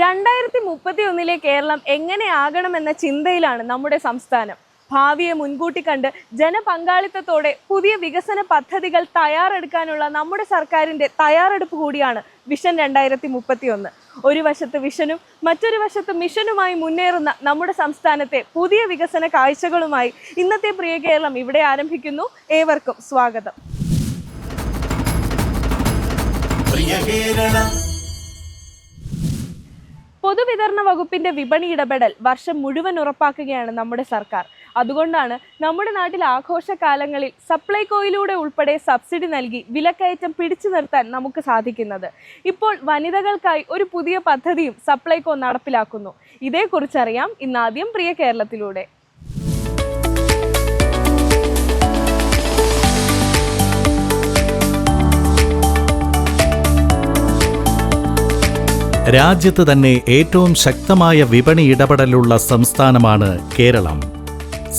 രണ്ടായിരത്തി മുപ്പത്തി ഒന്നിലെ കേരളം എങ്ങനെയാകണമെന്ന ചിന്തയിലാണ് നമ്മുടെ സംസ്ഥാനം. ഭാവിയെ മുൻകൂട്ടി കണ്ട് ജനപങ്കാളിത്തത്തോടെ പുതിയ വികസന പദ്ധതികൾ തയ്യാറെടുക്കാനുള്ള നമ്മുടെ സർക്കാരിന്റെ തയ്യാറെടുപ്പ് കൂടിയാണ് വിഷൻ രണ്ടായിരത്തി മുപ്പത്തി ഒന്ന് ഒരു വശത്ത് വിഷനും മറ്റൊരു വശത്ത് മിഷനുമായി മുന്നേറുന്ന നമ്മുടെ സംസ്ഥാനത്തെ പുതിയ വികസന കാഴ്ചകളുമായി ഇന്നത്തെ പ്രിയ കേരളം ഇവിടെ ആരംഭിക്കുന്നു. ഏവർക്കും സ്വാഗതം. പ്രിയ കേരളം പൊതുവിതരണ വകുപ്പിന്റെ വിപണി ഇടപെടൽ വർഷം മുഴുവൻ ഉറപ്പാക്കുകയാണ് നമ്മുടെ സർക്കാർ. അതുകൊണ്ടാണ് നമ്മുടെ നാട്ടിൽ ആഘോഷകാലങ്ങളിൽ സപ്ലൈകോയിലൂടെ ഉൾപ്പെടെ സബ്സിഡി നൽകി വിലക്കയറ്റം പിടിച്ചു നിർത്താൻ നമുക്ക് സാധിക്കുന്നത്. ഇപ്പോൾ വനിതകൾക്കായി ഒരു പുതിയ പദ്ധതിയും സപ്ലൈകോ നടപ്പിലാക്കുന്നു. ഇതേക്കുറിച്ചറിയാം ഇന്നാദ്യം പ്രിയ കേരളത്തിലൂടെ. രാജ്യത്ത് തന്നെ ഏറ്റവും ശക്തമായ വിപണി ഇടപെടലുള്ള സംസ്ഥാനമാണ് കേരളം.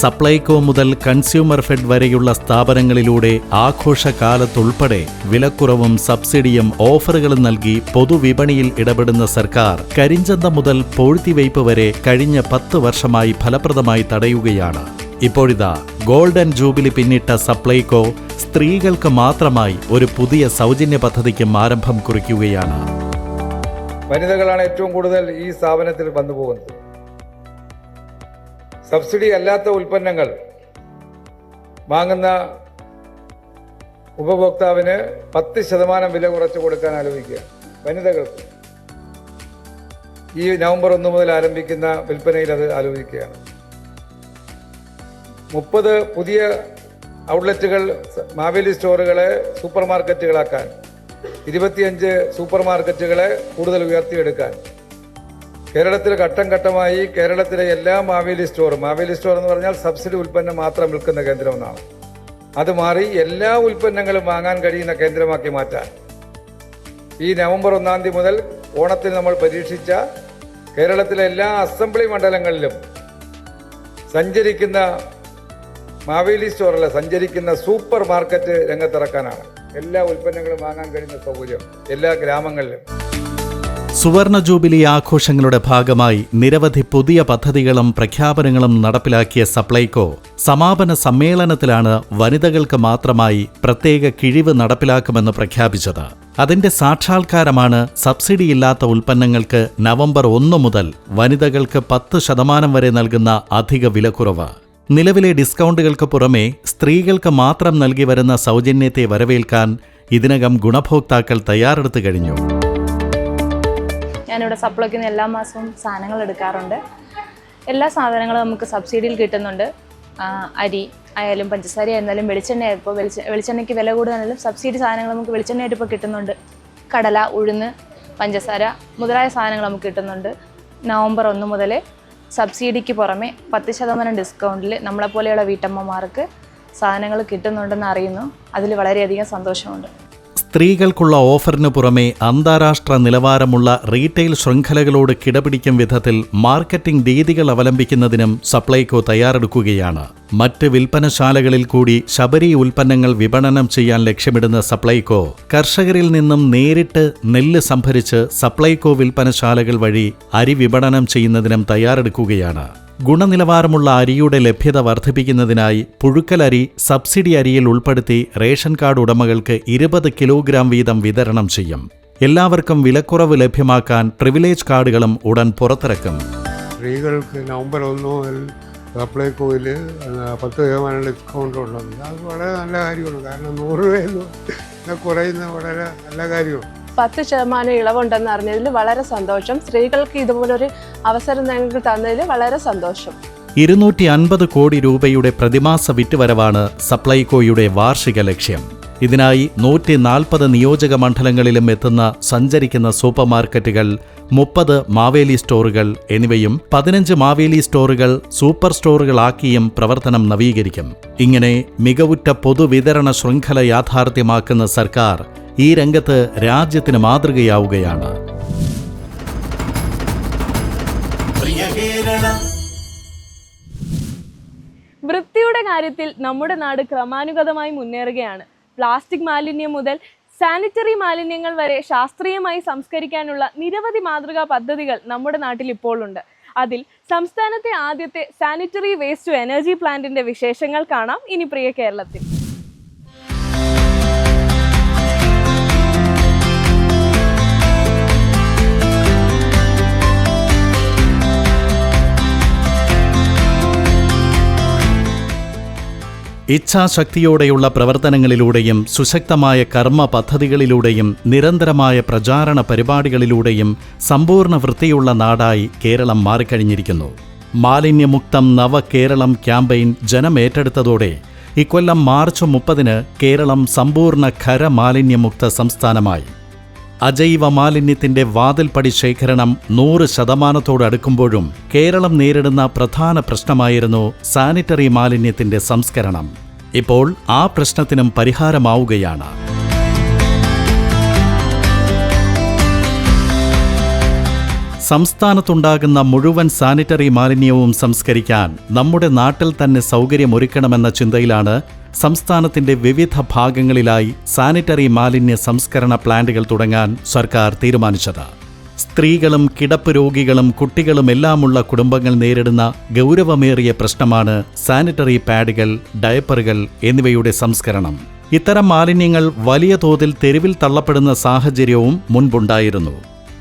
സപ്ലൈകോ മുതൽ കൺസ്യൂമർ ഫെഡ് വരെയുള്ള സ്ഥാപനങ്ങളിലൂടെ ആഘോഷകാലത്തുൾപ്പെടെ വിലക്കുറവും സബ്സിഡിയും ഓഫറുകളും നൽകി പൊതുവിപണിയിൽ ഇടപെടുന്ന സർക്കാർ കരിഞ്ചന്ത മുതൽ പൂഴ്ത്തിവയ്പ് വരെ കഴിഞ്ഞ പത്ത് വർഷമായി ഫലപ്രദമായി തടയുകയാണ്. ഇപ്പോഴിതാ ഗോൾഡൻ ജൂബിലി പിന്നിട്ട സപ്ലൈകോ സ്ത്രീകൾക്ക് മാത്രമായി ഒരു പുതിയ സൗജന്യ പദ്ധതിക്കും ആരംഭം കുറിക്കുകയാണ്. വനിതകളാണ് ഏറ്റവും കൂടുതൽ ഈ സ്ഥാപനത്തിൽ വന്നു പോകുന്നത് സബ്സിഡി അല്ലാത്ത ഉൽപ്പന്നങ്ങൾ വാങ്ങുന്ന ഉപഭോക്താവിന് പത്ത് ശതമാനം വില കുറച്ച് കൊടുക്കാൻ ആലോചിക്കുക. വനിതകൾക്ക്. ഈ നവംബർ ഒന്ന് മുതൽ ആരംഭിക്കുന്ന വിൽപ്പനയിൽ അത് ആലോചിക്കുകയാണ്. മുപ്പത് പുതിയ ഔട്ട്ലെറ്റുകൾ മാവേലി സ്റ്റോറുകളെ സൂപ്പർ മാർക്കറ്റുകളാക്കാൻ ഇരുപത്തിയഞ്ച് സൂപ്പർ മാർക്കറ്റുകളെ കൂടുതൽ ഉയർത്തിയെടുക്കാൻ. കേരളത്തിൽ ഘട്ടം ഘട്ടമായി കേരളത്തിലെ എല്ലാ മാവേലി സ്റ്റോറും മാവേലി സ്റ്റോർ എന്ന് പറഞ്ഞാൽ സബ്സിഡി ഉൽപ്പന്നം മാത്രം വിൽക്കുന്ന കേന്ദ്രമെന്നാണ്. അത് മാറി എല്ലാ ഉൽപ്പന്നങ്ങളും വാങ്ങാൻ കഴിയുന്ന കേന്ദ്രമാക്കി മാറ്റാൻ. ഈ നവംബർ ഒന്നാം തീയതി മുതൽ ഓണത്തിൽ നമ്മൾ പരീക്ഷിച്ച കേരളത്തിലെ എല്ലാ അസംബ്ലി മണ്ഡലങ്ങളിലും സഞ്ചരിക്കുന്ന മാവേലി സ്റ്റോറിലെ സഞ്ചരിക്കുന്ന സൂപ്പർ മാർക്കറ്റ് രംഗത്തിറക്കാനാണ്. എല്ലാ ഉൽപ്പന്നങ്ങളും വാങ്ങാൻ കഴിയുന്ന സൗകര്യം എല്ലാ ഗ്രാമങ്ങളിലും. സുവർണ ജൂബിലി ആഘോഷങ്ങളുടെ ഭാഗമായി നിരവധി പുതിയ പദ്ധതികളും പ്രഖ്യാപനങ്ങളും നടപ്പിലാക്കിയ സപ്ലൈകോ സമാപന സമ്മേളനത്തിലാണ് വനിതകൾക്ക് മാത്രമായി പ്രത്യേക കിഴിവ് നടപ്പിലാക്കുമെന്ന് പ്രഖ്യാപിച്ചത്. അതിന്റെ സാക്ഷാത്കാരമാണ് സബ്സിഡിയില്ലാത്ത ഉൽപ്പന്നങ്ങൾക്ക് നവംബർ ഒന്ന് മുതൽ വനിതകൾക്ക് പത്ത് ശതമാനം വരെ നൽകുന്ന അധിക വിലക്കുറവ്. നിലവിലെ ഡിസ്കൗണ്ടുകൾക്ക് പുറമെ സ്ത്രീകൾക്ക് മാത്രം നൽകി വരുന്ന സൗജന്യത്തെ വരവേൽക്കാൻ ഇതിനകം ഗുണഭോക്താക്കൾ തയ്യാറെടുത്തു കഴിഞ്ഞു. ഞാനിവിടെ സപ്ലൈക്ക് എല്ലാ മാസവും സാധനങ്ങൾ എടുക്കാറുണ്ട്. എല്ലാ സാധനങ്ങളും നമുക്ക് സബ്സിഡിയിൽ കിട്ടുന്നുണ്ട്. അരി ആയാലും പഞ്ചസാര ആയിരുന്നാലും വെളിച്ചെണ്ണ ഇപ്പോൾ വെളിച്ച വെളിച്ചെണ്ണയ്ക്ക് വില കൂടുതലും സബ്സിഡി സാധനങ്ങൾ നമുക്ക് വെളിച്ചെണ്ണയായിട്ട് ഇപ്പോൾ കിട്ടുന്നുണ്ട്. കടല ഉഴുന്ന് പഞ്ചസാര മുതലായ സാധനങ്ങൾ നമുക്ക് കിട്ടുന്നുണ്ട്. നവംബർ ഒന്ന് മുതൽ സബ്സിഡിക്ക് പുറമെ പത്ത് ശതമാനം ഡിസ്കൗണ്ടിൽ നമ്മളെപ്പോലെയുള്ള വീട്ടമ്മമാർക്ക് സാധനങ്ങൾ കിട്ടുന്നുണ്ടെന്ന് അറിയുന്നു. അതിൽ വളരെയധികം സന്തോഷമുണ്ട്. സ്ത്രീകൾക്കുള്ള ഓഫറിനു പുറമെ അന്താരാഷ്ട്ര നിലവാരമുള്ള റീറ്റെയിൽ ശൃംഖലകളോട് കിടപിടിക്കും വിധത്തിൽ മാർക്കറ്റിംഗ് രീതികൾ അവലംബിക്കുന്നതിനും സപ്ലൈകോ തയ്യാറെടുക്കുകയാണ്. മറ്റ് വിൽപ്പനശാലകളിൽ കൂടി ശബരി ഉൽപ്പന്നങ്ങൾ വിപണനം ചെയ്യാൻ ലക്ഷ്യമിടുന്ന സപ്ലൈകോ കർഷകരിൽ നിന്നും നേരിട്ട് നെല്ല് സംഭരിച്ച് സപ്ലൈകോ വിൽപ്പനശാലകൾ വഴി അരി വിപണനം ചെയ്യുന്നതിനും തയ്യാറെടുക്കുകയാണ്. ഗുണനിലവാരമുള്ള അരിയുടെ ലഭ്യത വർദ്ധിപ്പിക്കുന്നതിനായി പുഴുക്കലരി സബ്സിഡി അരിയിൽ ഉൾപ്പെടുത്തി റേഷൻ കാർഡ് ഉടമകൾക്ക് ഇരുപത് കിലോഗ്രാം വീതം വിതരണം ചെയ്യും. എല്ലാവർക്കും വിലക്കുറവ് ലഭ്യമാക്കാൻ പ്രിവിലേജ് കാർഡുകളും ഉടൻ പുറത്തിറക്കും. സ്ത്രീകൾക്ക് നവംബർ ഒന്നോ സപ്ലൈ സപ്ലൈകോയിൽ പത്ത് ശതമാനം ഡിസ്കൗണ്ട് ഉള്ളത്. അത് വളരെ നല്ല കാര്യമാണ്. കാരണം നൂറ് രൂപയെന്ന് കുറയുന്ന വളരെ നല്ല കാര്യമാണ്. പത്ത് ശതമാനം ഇളവുണ്ടെന്ന് അറിഞ്ഞതിൽ വളരെ സന്തോഷം. സ്ത്രീകൾക്ക് ഇതുപോലൊരു അവസരം ഞങ്ങൾക്ക് തന്നതിൽ വളരെ സന്തോഷം. ഇരുന്നൂറ്റി അൻപത് കോടി രൂപയുടെ പ്രതിമാസ വിറ്റുവരവാണ് സപ്ലൈകോയുടെ വാർഷിക ലക്ഷ്യം. ഇതിനായി നൂറ്റി നാൽപ്പത് നിയോജക മണ്ഡലങ്ങളിലും എത്തുന്ന സഞ്ചരിക്കുന്ന സൂപ്പർ മാർക്കറ്റുകൾ മുപ്പത് മാവേലി സ്റ്റോറുകൾ എന്നിവയും പതിനഞ്ച് മാവേലി സ്റ്റോറുകൾ സൂപ്പർ സ്റ്റോറുകളാക്കിയും പ്രവർത്തനം നവീകരിക്കും. ഇങ്ങനെ മികവുറ്റ പൊതുവിതരണ ശൃംഖല യാഥാർത്ഥ്യമാക്കുന്ന സർക്കാർ ഈ രംഗത്ത് രാജ്യത്തിന് മാതൃകയാവുകയാണ്. വൃത്തിയുടെ കാര്യത്തിൽ നമ്മുടെ നാട് ക്രമാനുഗതമായി മുന്നേറുകയാണ്. പ്ലാസ്റ്റിക് മാലിന്യം മുതൽ സാനിറ്ററി മാലിന്യങ്ങൾ വരെ ശാസ്ത്രീയമായി സംസ്കരിക്കാനുള്ള നിരവധി മാതൃകാ പദ്ധതികൾ നമ്മുടെ നാട്ടിൽ ഇപ്പോഴുണ്ട്. അതിൽ സംസ്ഥാനത്തെ ആദ്യത്തെ സാനിറ്ററി വേസ്റ്റ് ടു എനർജി പ്ലാന്റിന്റെ വിശേഷങ്ങൾ കാണാം ഇനി പ്രിയ കേരളത്തിൽ. ഇച്ഛാശക്തിയോടെയുള്ള പ്രവർത്തനങ്ങളിലൂടെയും സുശക്തമായ കർമ്മ പദ്ധതികളിലൂടെയും നിരന്തരമായ പ്രചാരണ പരിപാടികളിലൂടെയും സമ്പൂർണ വൃത്തിയുള്ള നാടായി കേരളം മാറിക്കഴിഞ്ഞിരിക്കുന്നു. മാലിന്യമുക്തം നവകേരളം ക്യാമ്പയിൻ ജനമേറ്റെടുത്തതോടെ ഇക്കൊല്ലം മാർച്ച് മുപ്പതിന് കേരളം സമ്പൂർണ ഖരമാലിന്യമുക്ത സംസ്ഥാനമായി. അജൈവ മാലിന്യത്തിന്റെ വാതിൽപ്പടി ശേഖരണം നൂറ് ശതമാനത്തോടടുക്കുമ്പോഴും കേരളം നേരിടുന്ന പ്രധാന പ്രശ്നമായിരുന്നു സാനിറ്ററി മാലിന്യത്തിന്റെ സംസ്കരണം. ഇപ്പോൾ ആ പ്രശ്നത്തിനും പരിഹാരമാവുകയാണ്. സംസ്ഥാനത്തുണ്ടാകുന്ന മുഴുവൻ സാനിറ്ററി മാലിന്യവും സംസ്കരിക്കാൻ നമ്മുടെ നാട്ടിൽ തന്നെ സൗകര്യമൊരുക്കണമെന്ന ചിന്തയിലാണ് സംസ്ഥാനത്തിന്റെ വിവിധ ഭാഗങ്ങളിലായി സാനിറ്ററി മാലിന്യ സംസ്കരണ പ്ലാന്റുകൾ തുടങ്ങാൻ സർക്കാർ തീരുമാനിച്ചത്. സ്ത്രീകളും കിടപ്പ് രോഗികളും കുട്ടികളും എല്ലാമുള്ള കുടുംബങ്ങൾ നേരിടുന്ന ഗൗരവമേറിയ പ്രശ്നമാണ് സാനിറ്ററി പാഡുകൾ ഡയപ്പറുകൾ എന്നിവയുടെ സംസ്കരണം. ഇത്തരം മാലിന്യങ്ങൾ വലിയ തോതിൽ തെരുവിൽ തള്ളപ്പെടുന്ന സാഹചര്യവും മുൻപുണ്ടായിരുന്നു.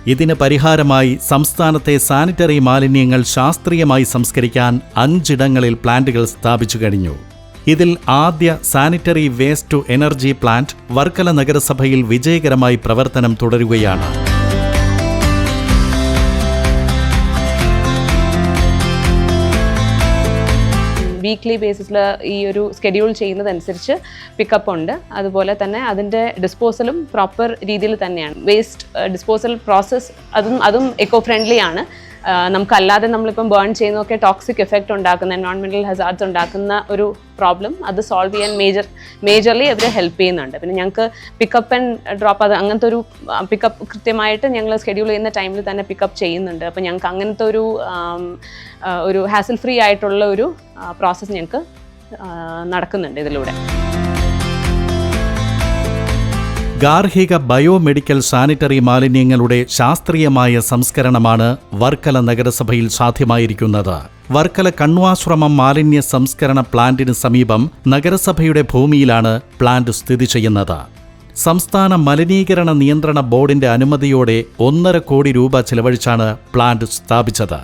ഇതിന് പരിഹാരമായി സംസ്ഥാനത്തെ സാനിറ്ററി മാലിന്യങ്ങൾ ശാസ്ത്രീയമായി സംസ്കരിക്കാൻ അഞ്ചിടങ്ങളിൽ പ്ലാന്റുകൾ സ്ഥാപിച്ചു കഴിഞ്ഞു. ഇതിൽ ആദ്യ sanitary waste to energy plant Varkala നഗരസഭയിൽ വിജയകരമായി പ്രവർത്തനം തുടരുകയാണ്. വീക്ക്ലി ബേസിസിൽ ഈ ഒരു സ്കെഡ്യൂൾ ചെയ്യുന്നതനുസരിച്ച് പിക്കപ്പ് ഉണ്ട്. അതുപോലെ തന്നെ അതിന്റെ ഡിസ്പോസലും പ്രോപ്പർ രീതിയിൽ തന്നെയാണ്. വേസ്റ്റ് ഡിസ്പോസൽ പ്രോസസ്സ് അതും അതും എക്കോ ഫ്രണ്ട്ലി ആണ്. നമുക്കല്ലാതെ നമ്മളിപ്പം ബേൺ ചെയ്യുന്നതൊക്കെ ടോക്സിക് എഫക്റ്റ് ഉണ്ടാക്കുന്ന എൻവയോൺമെന്റൽ ഹസാർഡ്സ് ഉണ്ടാക്കുന്ന ഒരു പ്രോബ്ലം അത് സോൾവ് ചെയ്യാൻ മേജർ മേജർലി അവർ ഹെൽപ്പ് ചെയ്യുന്നുണ്ട്. പിന്നെ ഞങ്ങൾക്ക് പിക്കപ്പ് ആൻഡ് ഡ്രോപ്പ് അത് അങ്ങനത്തെ ഒരു പിക്കപ്പ് കൃത്യമായിട്ട് ഞങ്ങൾ ഷെഡ്യൂൾ ചെയ്യുന്ന ടൈമിൽ തന്നെ പിക്കപ്പ് ചെയ്യുന്നുണ്ട്. അപ്പോൾ ഞങ്ങൾക്ക് അങ്ങനത്തെ ഒരു ഒരു ഹാസിൽ ഫ്രീ ആയിട്ടുള്ള ഒരു പ്രോസസ്സ് ഞങ്ങൾക്ക് നടക്കുന്നുണ്ട് ഇതിലൂടെ. ഗാർഹിക ബയോമെഡിക്കൽ സാനിറ്ററി മാലിന്യങ്ങളുടെ ശാസ്ത്രീയമായ സംസ്കരണമാണ് വർക്കല നഗരസഭയിൽ സാധ്യമായിരിക്കുന്നത്. വർക്കല കണ്വാശ്രമം മാലിന്യ സംസ്കരണ പ്ലാന്റിന് സമീപം നഗരസഭയുടെ ഭൂമിയിലാണ് പ്ലാന്റ് സ്ഥിതി ചെയ്യുന്നത്. സംസ്ഥാന മലിനീകരണ നിയന്ത്രണ ബോർഡിന്റെ അനുമതിയോടെ ഒന്നര കോടി രൂപ ചെലവഴിച്ചാണ് പ്ലാന്റ് സ്ഥാപിച്ചത്.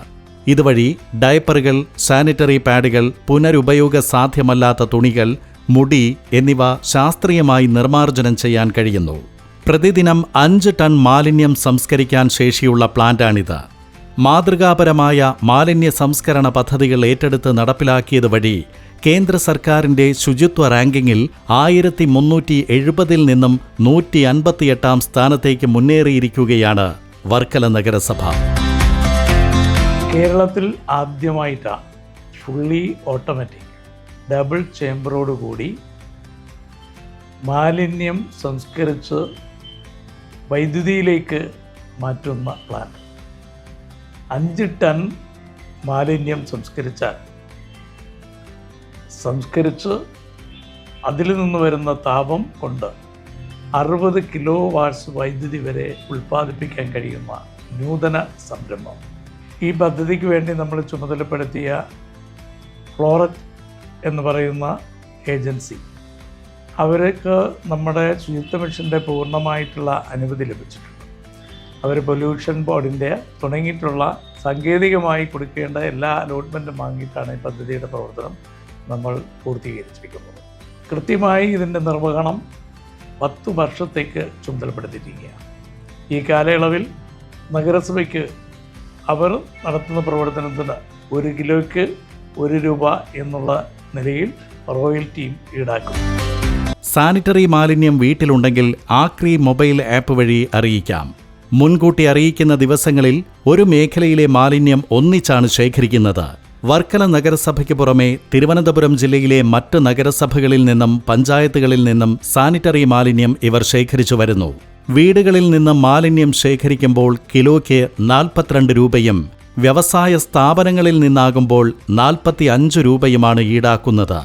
ഇതുവഴി ഡയപ്പറുകൾ സാനിറ്ററി പാഡുകൾ പുനരുപയോഗ സാധ്യമല്ലാത്ത തുണികൾ മുടി എന്നിവ ശാസ്ത്രീയമായി നിർമ്മാർജനം ചെയ്യാൻ കഴിയുന്നു. പ്രതിദിനം അഞ്ച് ടൺ മാലിന്യം സംസ്കരിക്കാൻ ശേഷിയുള്ള പ്ലാന്റാണിത്. മാതൃകാപരമായ മാലിന്യ സംസ്കരണ പദ്ധതികൾ ഏറ്റെടുത്ത് നടപ്പിലാക്കിയത് വഴി കേന്ദ്ര സർക്കാരിന്റെ ശുചിത്വ റാങ്കിങ്ങിൽ ആയിരത്തി മുന്നൂറ്റി എഴുപതിൽ നിന്നും നൂറ്റി അൻപത്തിയെട്ടാം സ്ഥാനത്തേക്ക് മുന്നേറിയിരിക്കുകയാണ് വർക്കല നഗരസഭ. കേരളത്തിൽ ആദ്യമായിട്ടാണ് ഫുള്ളി ഓട്ടോമാറ്റിക്. ഡബിൾ ചേമ്പറോടുകൂടി മാലിന്യം സംസ്കരിച്ച് വൈദ്യുതിയിലേക്ക് മാറ്റുന്ന പ്ലാന്റ് അഞ്ച് ടൺ മാലിന്യം സംസ്കരിച്ചാൽ സംസ്കരിച്ച് അതിൽ നിന്ന് വരുന്ന താപം കൊണ്ട് അറുപത് കിലോ വാട്ട്സ് വൈദ്യുതി വരെ ഉൽപ്പാദിപ്പിക്കാൻ കഴിയുന്ന നൂതന സംരംഭം. ഈ പദ്ധതിക്ക് വേണ്ടി നമ്മൾ ചുമതലപ്പെടുത്തിയ ഫ്ലോററ്റ് എന്ന് പറയുന്ന ഏജൻസി. അവർക്ക് നമ്മുടെ ശുചിത്വ മിഷന്റെ പൂർണമായിട്ടുള്ള അനുമതി ലഭിച്ചിട്ടുണ്ട്. അവർ പൊല്യൂഷൻ ബോർഡിന്റെ തുടങ്ങിയിട്ടുള്ള സാങ്കേതികമായി കൊടുക്കേണ്ട എല്ലാ അലോട്ട്മെന്റും വാങ്ങിയിട്ടാണ് ഈ പദ്ധതിയുടെ പ്രവർത്തനം നമ്മൾ പൂർത്തീകരിച്ചിരിക്കുന്നത്. കൃത്യമായി ഇതിന്റെ നിർവഹണം പത്ത് വർഷത്തേക്ക് ചുമതലപ്പെടുത്തിയിരിക്കുകയാണ്. ഈ കാലയളവിൽ നഗരസഭയ്ക്ക് അവർ നടത്തുന്ന പ്രവർത്തനത്തിന് ഒരു കിലോയ്ക്ക് ഒരു രൂപ എന്നുള്ള നിലയിൽ റോയൽറ്റിയും ഈടാക്കും. സാനിറ്ററി മാലിന്യം വീട്ടിലുണ്ടെങ്കിൽ ആക്രി മൊബൈൽ ആപ്പ് വഴി അറിയിക്കാം. മുൻകൂട്ടി അറിയിക്കുന്ന ദിവസങ്ങളിൽ ഒരു മേഖലയിലെ മാലിന്യം ഒന്നിച്ചാണ് ശേഖരിക്കുന്നത്. വർക്കല നഗരസഭയ്ക്ക് പുറമെ തിരുവനന്തപുരം ജില്ലയിലെ മറ്റ് നഗരസഭകളിൽ നിന്നും പഞ്ചായത്തുകളിൽ നിന്നും സാനിറ്ററി മാലിന്യം ഇവർ ശേഖരിച്ചു വരുന്നു. വീടുകളിൽ നിന്ന് മാലിന്യം ശേഖരിക്കുമ്പോൾ കിലോയ്ക്ക് നാൽപ്പത്തിരണ്ട് രൂപയും വ്യവസായ സ്ഥാപനങ്ങളിൽ നിന്നാകുമ്പോൾ നാൽപ്പത്തി അഞ്ച് രൂപയുമാണ് ഈടാക്കുന്നത്.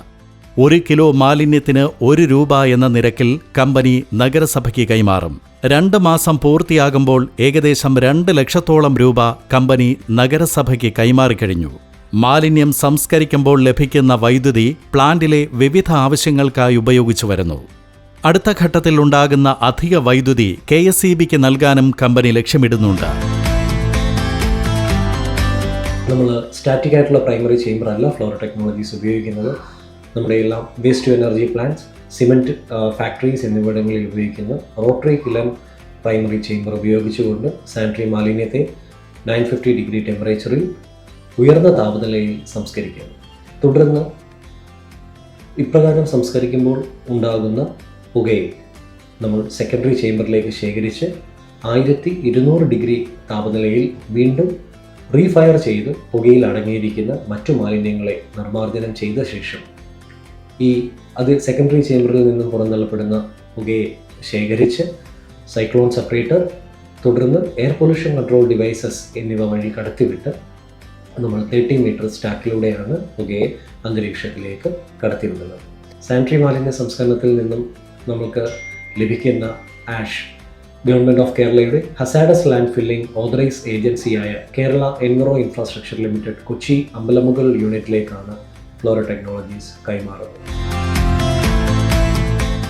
ഒരു കിലോ മാലിന്യത്തിന് ഒരു രൂപ എന്ന നിരക്കിൽ കമ്പനി നഗരസഭയ്ക്ക് കൈമാറും. രണ്ട് മാസം പൂർത്തിയാകുമ്പോൾ ഏകദേശം രണ്ട് ലക്ഷത്തോളം രൂപ കമ്പനി നഗരസഭയ്ക്ക് കൈമാറിക്കഴിഞ്ഞു മാലിന്യം സംസ്കരിക്കുമ്പോൾ ലഭിക്കുന്ന വൈദ്യുതി പ്ലാന്റിലെ വിവിധ ആവശ്യങ്ങൾക്കായി ഉപയോഗിച്ചു വരുന്നു. അടുത്ത ഘട്ടത്തിൽ ഉണ്ടാകുന്ന അധിക വൈദ്യുതി കെ എസ് ഇ ബിക്ക് നൽകാനും കമ്പനി ലക്ഷ്യമിടുന്നുണ്ട്. നമ്മൾ സ്റ്റാറ്റിക് ആയിട്ടുള്ള പ്രൈമറി ചേംബറല്ല ഫ്ലോറോ ടെക്നോളജീസ് ഉപയോഗിക്കുന്നത്. നമ്മുടെ എല്ലാം waste to energy plants cement factories എന്നിവിടങ്ങളിൽ ഉപയോഗിക്കുന്ന. റോട്ടറി കിലൻ പ്രൈമറി ചേംബർ ഉപയോഗിച്ചുകൊണ്ട് സാനിറ്ററി മാലിന്യത്തെ നയൻ ഫിഫ്റ്റി ഡിഗ്രി ടെമ്പറേച്ചറിൽ ഉയർന്ന താപനിലയിൽ സംസ്കരിക്കുന്നു. തുടർന്ന് ഇപ്രകാരം സംസ്കരിക്കുമ്പോൾ ഉണ്ടാകുന്ന പുകയെ നമ്മൾ സെക്കൻഡറി ചേംബറിലേക്ക് ശേഖരിച്ച് ആയിരത്തി ഇരുന്നൂറ് ഡിഗ്രി താപനിലയിൽ വീണ്ടും റീഫയർ ചെയ്ത് പുകയിൽ അടങ്ങിയിരിക്കുന്ന മറ്റു മാലിന്യങ്ങളെ നിർമ്മാർജനം ചെയ്ത ശേഷം ഈ അത് സെക്കൻഡറി ചേമ്പറിൽ നിന്നും പുറന്തള്ളപ്പെടുന്ന പുകയെ ശേഖരിച്ച് സൈക്ലോൺ സെപ്പറേറ്റർ തുടർന്ന് എയർ പൊല്യൂഷൻ കൺട്രോൾ ഡിവൈസസ് എന്നിവ വഴി കടത്തിവിട്ട് നമ്മൾ തേർട്ടി മീറ്റർ സ്റ്റാക്കിലൂടെയാണ് പുകയെ അന്തരീക്ഷത്തിലേക്ക് കടത്തിവിടുന്നത്. സാനിറ്ററി മാലിന്യ സംസ്കരണത്തിൽ നിന്നും നമുക്ക് ലഭിക്കുന്ന ആഷ് ഗവൺമെന്റ് ഓഫ് കേരളയുടെ ഹസാഡസ് ലാൻഡ് ഫില്ലിംഗ് ഓതറൈസ് ഏജൻസിയായ Kerala enviro infrastructure limited Kochi Ambalamugal യൂണിറ്റിലേക്കാണ് Floro technologies കൈമാറുന്നത്.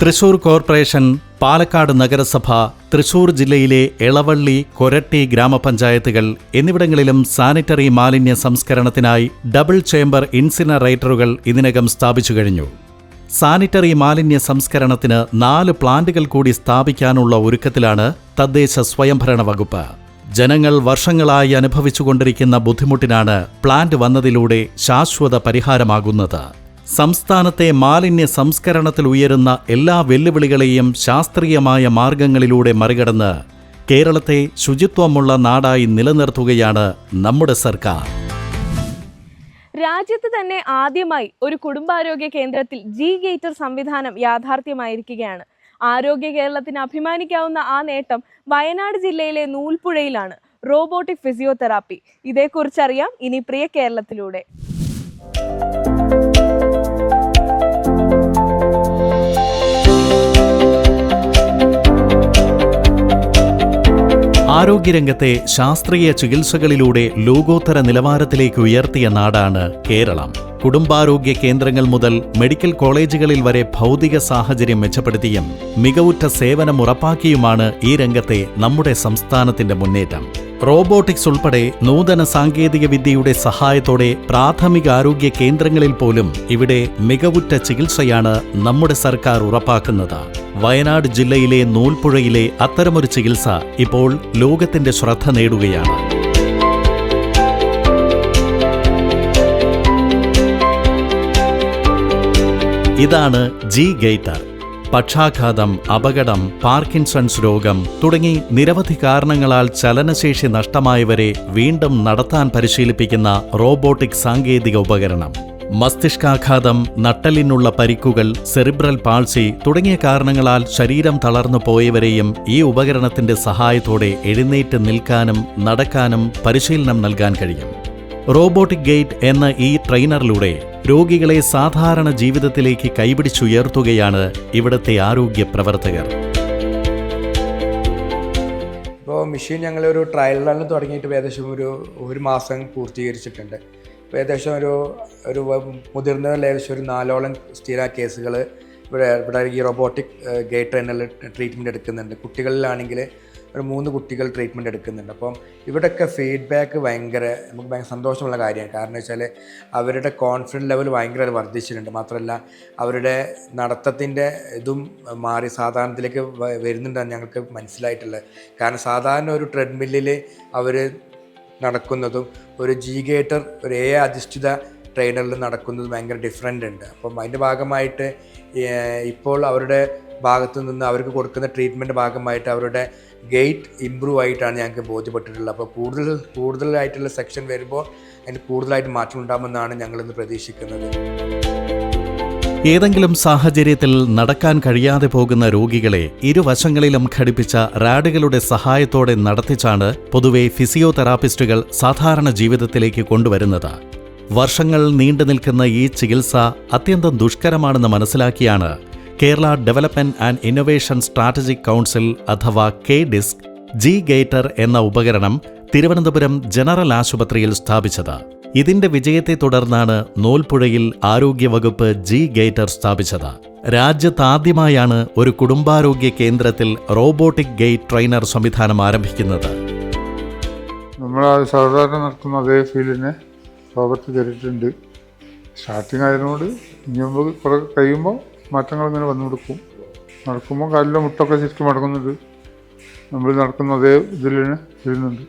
തൃശൂർ കോർപ്പറേഷൻ പാലക്കാട് നഗരസഭ തൃശൂർ ജില്ലയിലെ എളവള്ളി കൊരട്ടി ഗ്രാമപഞ്ചായത്തുകൾ എന്നിവിടങ്ങളിലും സാനിറ്ററി മാലിന്യ സംസ്കരണത്തിനായി ഡബിൾ ചേംബർ ഇൻസിനറേറ്ററുകൾ ഇതിനകം സ്ഥാപിച്ചു കഴിഞ്ഞു. സാനിറ്ററി മാലിന്യ സംസ്കരണത്തിന് നാല് പ്ലാന്റുകൾ കൂടി സ്ഥാപിക്കാനുള്ള ഒരുക്കത്തിലാണ് തദ്ദേശ സ്വയംഭരണ വകുപ്പ്. ജനങ്ങൾ വർഷങ്ങളായി അനുഭവിച്ചുകൊണ്ടിരിക്കുന്ന ബുദ്ധിമുട്ടിനാണ് പ്ലാന്റ് വന്നതിലൂടെ ശാശ്വത പരിഹാരമാകുന്നത്. സംസ്ഥാനത്തെ മാലിന്യ സംസ്കരണത്തിൽ ഉയരുന്ന എല്ലാ വെല്ലുവിളികളെയും ശാസ്ത്രീയമായ മാർഗങ്ങളിലൂടെ മറികടന്ന് കേരളത്തെ ശുചിത്വമുള്ള നാടായി നിലനിർത്തുകയാണ് നമ്മുടെ സർക്കാർ. രാജ്യത്ത് തന്നെ ആദ്യമായി ഒരു കുടുംബാരോഗ്യ കേന്ദ്രത്തിൽ ജി ഗേറ്റർ സംവിധാനം യാഥാർത്ഥ്യമായിരിക്കുകയാണ്. ആരോഗ്യ കേരളത്തിന് അഭിമാനിക്കാവുന്ന ആ നേട്ടം വയനാട് ജില്ലയിലെ നൂൽപ്പുഴയിലാണ്. Robotic physiotherapy. ഇതേക്കുറിച്ചറിയാം ഇനി പ്രിയ കേരളത്തിലൂടെ. ആരോഗ്യരംഗത്തെ ശാസ്ത്രീയ ചികിത്സകളിലൂടെ ലോകോത്തര നിലവാരത്തിലേക്ക് ഉയർത്തിയ നാടാണ് കേരളം. കുടുംബാരോഗ്യ കേന്ദ്രങ്ങൾ മുതൽ മെഡിക്കൽ കോളേജുകളിൽ വരെ ഭൗതിക സാഹചര്യം മെച്ചപ്പെടുത്തിയും മികവുറ്റ സേവനം ഉറപ്പാക്കിയുമാണ് ഈ രംഗത്തെ നമ്മുടെ സംസ്ഥാനത്തിന്റെ മുന്നേറ്റം. റോബോട്ടിക്സ് ഉൾപ്പെടെ നൂതന സാങ്കേതിക വിദ്യയുടെ സഹായത്തോടെ പ്രാഥമിക ആരോഗ്യ കേന്ദ്രങ്ങളിൽ പോലും ഇവിടെ മികവുറ്റ ചികിത്സയാണ് നമ്മുടെ സർക്കാർ ഉറപ്പാക്കുന്നത്. വയനാട് ജില്ലയിലെ നൂൽപ്പുഴയിലെ അത്തരമൊരു ചികിത്സ ഇപ്പോൾ ലോകത്തിന്റെ ശ്രദ്ധ നേടുകയാണ്. ഇതാണ് ജി ഗേറ്റർ. പക്ഷാഘാതം അപകടം പാർക്കിൻസൺസ് രോഗം തുടങ്ങി നിരവധി കാരണങ്ങളാൽ ചലനശേഷി നഷ്ടമായവരെ വീണ്ടും നടത്താൻ പരിശീലിപ്പിക്കുന്ന റോബോട്ടിക് സാങ്കേതിക ഉപകരണം. മസ്തിഷ്കാഘാതം നട്ടലിനുള്ള പരിക്കുകൾ സെറിബ്രൽ പാൾസി തുടങ്ങിയ കാരണങ്ങളാൽ ശരീരം തളർന്നു പോയവരെയും ഈ ഉപകരണത്തിന്റെ സഹായത്തോടെ എഴുന്നേറ്റ് നിൽക്കാനും നടക്കാനും പരിശീലനം നൽകാൻ കഴിയും. റോബോട്ടിക് ഗേറ്റ് എന്ന ഈ ട്രെയിനറിലൂടെ രോഗികളെ സാധാരണ ജീവിതത്തിലേക്ക് കൈപിടിച്ചുയർത്തുകയാണ് ഇവിടുത്തെ ആരോഗ്യ പ്രവർത്തകർ. ഇപ്പോൾ മെഷീൻ ഒരു ട്രയൽ റണ്ണിൽ തുടങ്ങിയിട്ട് ഏകദേശം ഒരു ഒരു മാസം പൂർത്തീകരിച്ചിട്ടുണ്ട്. ഇപ്പോൾ ഏകദേശം ഒരു ഒരു മുതിർന്നവരിൽ ഏകദേശം ഒരു നാലോളം സ്ഥിര കേസുകൾ ഇവിടെ ഇവിടെ ഈ റോബോട്ടിക് ഗേറ്റ് ട്രെയിനറിൽ ട്രീറ്റ്മെന്റ് എടുക്കുന്നുണ്ട്. കുട്ടികളിലാണെങ്കിൽ ഒരു മൂന്ന് കുട്ടികൾ ട്രീറ്റ്മെന്റ് എടുക്കുന്നുണ്ട്. അപ്പം ഇവിടെയൊക്കെ ഫീഡ്ബാക്ക് ഭയങ്കര നമുക്ക് ഭയങ്കര സന്തോഷമുള്ള കാര്യമാണ്. കാരണം വെച്ചാൽ അവരുടെ കോൺഫിഡൻസ് ലെവൽ ഭയങ്കര വർദ്ധിച്ചിട്ടുണ്ട്. മാത്രമല്ല അവരുടെ നടത്തത്തിന്റെ ഇതും മാറി സാധാരണത്തിലേക്ക് വരുന്നുണ്ടെന്ന് ഞങ്ങൾക്ക് മനസ്സിലായിട്ടുള്ളത്. കാരണം സാധാരണ ഒരു ട്രെഡ്മില്ലിൽ അവർ നടക്കുന്നതും ഒരു ജി ഗേറ്റർ ഒരു എ അധിഷ്ഠിത ട്രെയിനറിൽ നടക്കുന്നത് ഭയങ്കര ഡിഫറെന്റ് ഉണ്ട്. അപ്പം അതിന്റെ ഭാഗമായിട്ട് ഇപ്പോൾ അവരുടെ ഭാഗത്തു നിന്ന് അവർക്ക് കൊടുക്കുന്ന ട്രീറ്റ്മെന്റ് ഭാഗമായിട്ട് അവരുടെ ഗെയ്റ്റ് ഇമ്പ്രൂവ് ആയിട്ടാണ് ഞങ്ങൾക്ക് ബോധ്യപ്പെട്ടിട്ടുള്ളത്. അപ്പോൾ കൂടുതൽ കൂടുതലായിട്ടുള്ള സെക്ഷൻ വരുമ്പോൾ അതിന് കൂടുതലായിട്ട് മാറ്റം ഉണ്ടാകുമെന്നാണ് ഞങ്ങളിന്ന് പ്രതീക്ഷിക്കുന്നത്. ഏതെങ്കിലും സാഹചര്യത്തിൽ നടക്കാൻ കഴിയാതെ പോകുന്ന രോഗികളെ ഇരുവശങ്ങളിലും ഘടിപ്പിച്ച റാഡുകളുടെ സഹായത്തോടെ നടത്തിച്ചാണ് പൊതുവെ ഫിസിയോതെറാപ്പിസ്റ്റുകൾ സാധാരണ ജീവിതത്തിലേക്ക് കൊണ്ടുവരുന്നത്. വർഷങ്ങൾ നീണ്ടു നിൽക്കുന്ന ഈ ചികിത്സ അത്യന്തം ദുഷ്കരമാണെന്ന് മനസ്സിലാക്കിയാണ് Kerala development and innovation strategic council അഥവാ കെ ഡിസ്ക് ജി ഗേറ്റർ എന്ന ഉപകരണം തിരുവനന്തപുരം ജനറൽ ആശുപത്രിയിൽ സ്ഥാപിച്ചത്. ഇതിന്റെ വിജയത്തെ തുടർന്നാണ് നൂൽപ്പുഴയിൽ ആരോഗ്യവകുപ്പ് ജി ഗേറ്റർ സ്ഥാപിച്ചത്. രാജ്യത്താദ്യമായാണ് ഒരു കുടുംബാരോഗ്യ കേന്ദ്രത്തിൽ റോബോട്ടിക് ഗേറ്റ് ട്രെയിനർ സംവിധാനം ആരംഭിക്കുന്നത്. നമ്മൾ സാധാരണ നടത്തുന്ന അതേ ഫീലിനെ സ്വാഗത്ത് തരിട്ടുണ്ട് സ്റ്റാർട്ടിങ് ആയതിനോട് ഇനി മുമ്പ് കുറെ കഴിയുമ്പോൾ മാറ്റങ്ങൾ ഇങ്ങനെ വന്നു കൊടുക്കും. നടക്കുമ്പോൾ കാലിലെ മുട്ടൊക്കെ ശരിക്കും മടങ്ങുന്നുണ്ട് നമ്മൾ നടക്കുന്ന അതേ ഇതിൽ തന്നെ ഇരുന്നുണ്ട്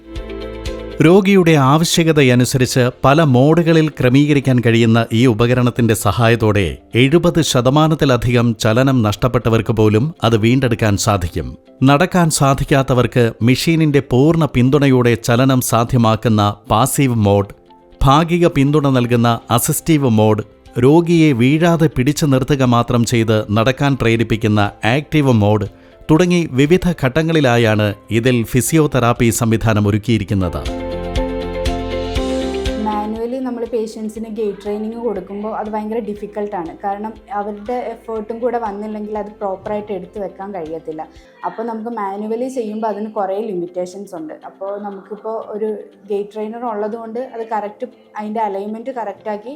രോഗിയുടെ ആവശ്യകതയനുസരിച്ച് പല മോഡുകളിൽ ക്രമീകരിക്കാൻ കഴിയുന്ന ഈ ഉപകരണത്തിന്റെ സഹായത്തോടെ എഴുപത് ശതമാനത്തിലധികം ചലനം നഷ്ടപ്പെട്ടവർക്ക് പോലും അത് വീണ്ടെടുക്കാൻ സാധിക്കും. നടക്കാൻ സാധിക്കാത്തവർക്ക് മെഷീനിന്റെ പൂർണ പിന്തുണയോടെ ചലനം സാധ്യമാക്കുന്ന പാസീവ് മോഡ് ഭാഗിക പിന്തുണ നൽകുന്ന അസിസ്റ്റീവ് മോഡ് രോഗിയെ വീഴാതെ പിടിച്ചു നിർത്തുക മാത്രം ചെയ്ത് നടക്കാൻ പ്രേരിപ്പിക്കുന്ന ആക്റ്റീവ് മോഡ് തുടങ്ങി വിവിധ ഘട്ടങ്ങളിലായാണ് ഇതിൽ ഫിസിയോതെറാപ്പി സംവിധാനം ഒരുക്കിയിരിക്കുന്നത്. മാനുവലി നമ്മൾ പേഷ്യൻസിന് ഗേറ്റ് ട്രെയിനിങ് കൊടുക്കുമ്പോൾ അത് ഭയങ്കര ഡിഫിക്കൽട്ടാണ്. കാരണം അവരുടെ എഫേർട്ടും കൂടെ വന്നില്ലെങ്കിൽ അത് പ്രോപ്പറായിട്ട് എടുത്തു വെക്കാൻ കഴിയത്തില്ല. അപ്പോൾ നമുക്ക് മാനുവലി ചെയ്യുമ്പോൾ അതിന് കുറേ ലിമിറ്റേഷൻസ് ഉണ്ട്. അപ്പോൾ നമുക്കിപ്പോൾ ഒരു ഗേറ്റ് ട്രെയിനർ ഉള്ളതുകൊണ്ട് അത് കറക്റ്റ് അതിന്റെ അലൈൻമെന്റ് കറക്റ്റാക്കി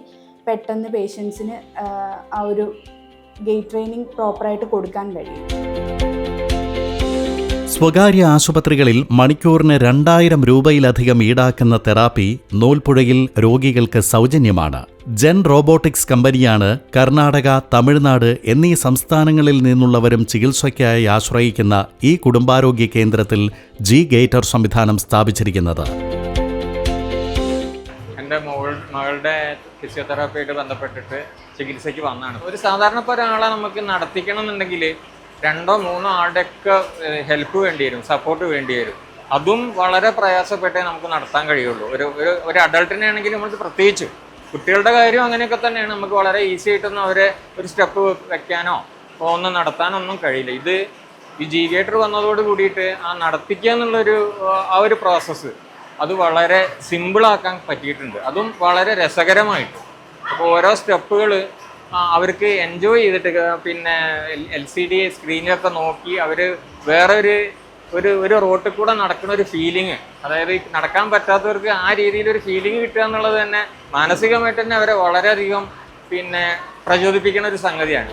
പെട്ടെന്ന് പേഷ്യൻസിന് ആ ഒരു ഗെയ്റ്റ് ട്രെയിനിങ് പ്രോപ്പറായിട്ട് കൊടുക്കാൻ കഴിയും. സ്വകാര്യ ആശുപത്രികളിൽ മണിക്കൂറിന് രണ്ടായിരം രൂപയിലധികം ഈടാക്കുന്ന തെറാപ്പി നൂൽപ്പുഴയിൽ രോഗികൾക്ക് സൗജന്യമാണ്. ജെൻ റോബോട്ടിക്സ് കമ്പനിയാണ് കർണാടക തമിഴ്നാട് എന്നീ സംസ്ഥാനങ്ങളിൽ നിന്നുള്ളവരും ചികിത്സയ്ക്കായി ആശ്രയിക്കുന്ന ഈ കുടുംബാരോഗ്യ കേന്ദ്രത്തിൽ ജി ഗേറ്റർ സംവിധാനം സ്ഥാപിച്ചിരിക്കുന്നത്. എന്റെ മകളുടെ ഫിസിയോതെറാപ്പിയായിട്ട് ബന്ധപ്പെട്ടിട്ട് ചികിത്സയ്ക്ക് വന്നതാണ്. ഒരു സാധാരണ ഒരാളെ നമുക്ക് നടത്തിക്കണം എന്നുണ്ടെങ്കിൽ രണ്ടോ മൂന്നോ ആളുടെയൊക്കെ ഹെൽപ്പ് വേണ്ടി വരും സപ്പോർട്ട് വേണ്ടി വരും. അതും വളരെ പ്രയാസപ്പെട്ടേ നമുക്ക് നടത്താൻ കഴിയുള്ളൂ. ഒരു ഒരു ഒരു അഡൾട്ടിനെ ആണെങ്കിൽ നമ്മൾ പ്രത്യേകിച്ച് കുട്ടികളുടെ കാര്യം അങ്ങനെയൊക്കെ തന്നെയാണ്. നമുക്ക് വളരെ ഈസി ആയിട്ടൊന്നും അവരെ ഒരു സ്റ്റെപ്പ് വെക്കാനോ ഒന്നും നടത്താനോ ഒന്നും കഴിയില്ല. ഇത് ഈ ജീവിയേറ്റർ വന്നതോട് കൂടിയിട്ട് ആ നടത്തിക്കുക എന്നുള്ളൊരു ആ ഒരു പ്രോസസ്സ് അത് വളരെ സിമ്പിളാക്കാൻ പറ്റിയിട്ടുണ്ട്. അതും വളരെ രസകരമായിട്ട്. അപ്പോൾ ഓരോ സ്റ്റെപ്പുകൾ അവർക്ക് എൻജോയ് ചെയ്തിട്ട് പിന്നെ എൽ സി ഡി സ്ക്രീനിലൊക്കെ നോക്കി അവർ വേറെ ഒരു ഒരു ഒരു റോട്ടിൽ കൂടെ നടക്കുന്ന ഒരു ഫീലിംഗ് അതായത് നടക്കാൻ പറ്റാത്തവർക്ക് ആ രീതിയിൽ ഒരു ഫീലിംഗ് കിട്ടുക എന്നുള്ളത് തന്നെ മാനസികമായിട്ട് തന്നെ അവരെ വളരെയധികം പിന്നെ പ്രചോദിപ്പിക്കുന്ന ഒരു സംഗതിയാണ്.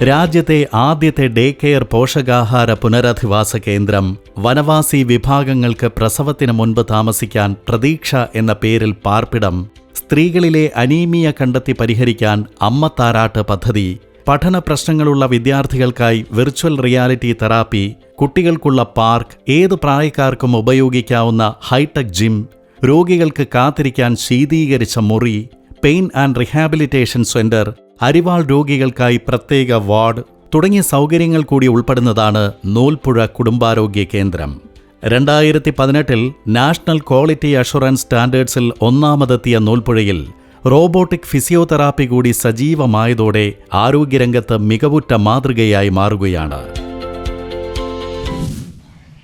രാജ്യത്തെ ആദ്യത്തെ ഡേ കെയർ പോഷകാഹാര പുനരധിവാസ കേന്ദ്രം വനവാസി വിഭാഗങ്ങൾക്ക് പ്രസവത്തിന് മുൻപ് താമസിക്കാൻ പ്രതീക്ഷ എന്ന പേരിൽ പാർപ്പിടം സ്ത്രീകളിലെ അനീമിയ കണ്ടെത്തി പരിഹരിക്കാൻ അമ്മത്താരാട്ട് പദ്ധതി പഠന പ്രശ്നങ്ങളുള്ള വിദ്യാർത്ഥികൾക്കായി വിർച്വൽ റിയാലിറ്റി തെറാപ്പി കുട്ടികൾക്കുള്ള പാർക്ക് ഏത് പ്രായക്കാർക്കും ഉപയോഗിക്കാവുന്ന ഹൈടെക് ജിം രോഗികൾക്ക് കാത്തിരിക്കാൻ ശീതീകരിച്ച മുറി പെയിൻ ആൻഡ് റിഹാബിലിറ്റേഷൻ സെന്റർ അരിവാൾ രോഗികൾക്കായി പ്രത്യേക വാർഡ് തുടങ്ങിയ സൗകര്യങ്ങൾ കൂടി ഉൾപ്പെടുന്നതാണ് നൂൽപ്പുഴ കുടുംബാരോഗ്യ കേന്ദ്രം. രണ്ടായിരത്തി പതിനെട്ടിൽ നാഷണൽ ക്വാളിറ്റി അഷുറൻസ് സ്റ്റാൻഡേർഡ്സിൽ ഒന്നാമതെത്തിയ നൂൽപ്പുഴയിൽ റോബോട്ടിക് ഫിസിയോതെറാപ്പി കൂടി സജീവമായതോടെ ആരോഗ്യരംഗത്ത് മികവുറ്റ മാതൃകയായി മാറുകയാണ്.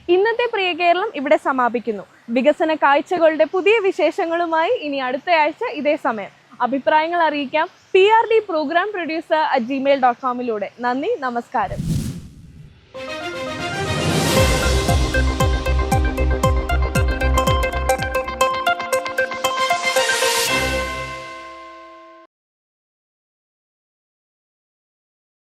ഇന്നത്തെ പ്രിയ കേരളം ഇവിടെ സമാപിക്കുന്നു. വികസന കാഴ്ചകളുടെ പുതിയ വിശേഷങ്ങളുമായി ഇനി അടുത്തയാഴ്ച ഇതേ സമയം. അഭിപ്രായങ്ങൾ അറിയിക്കാം. P R D programme producer at Gmail dot കോമിലൂടെ നന്ദി നമസ്കാരം.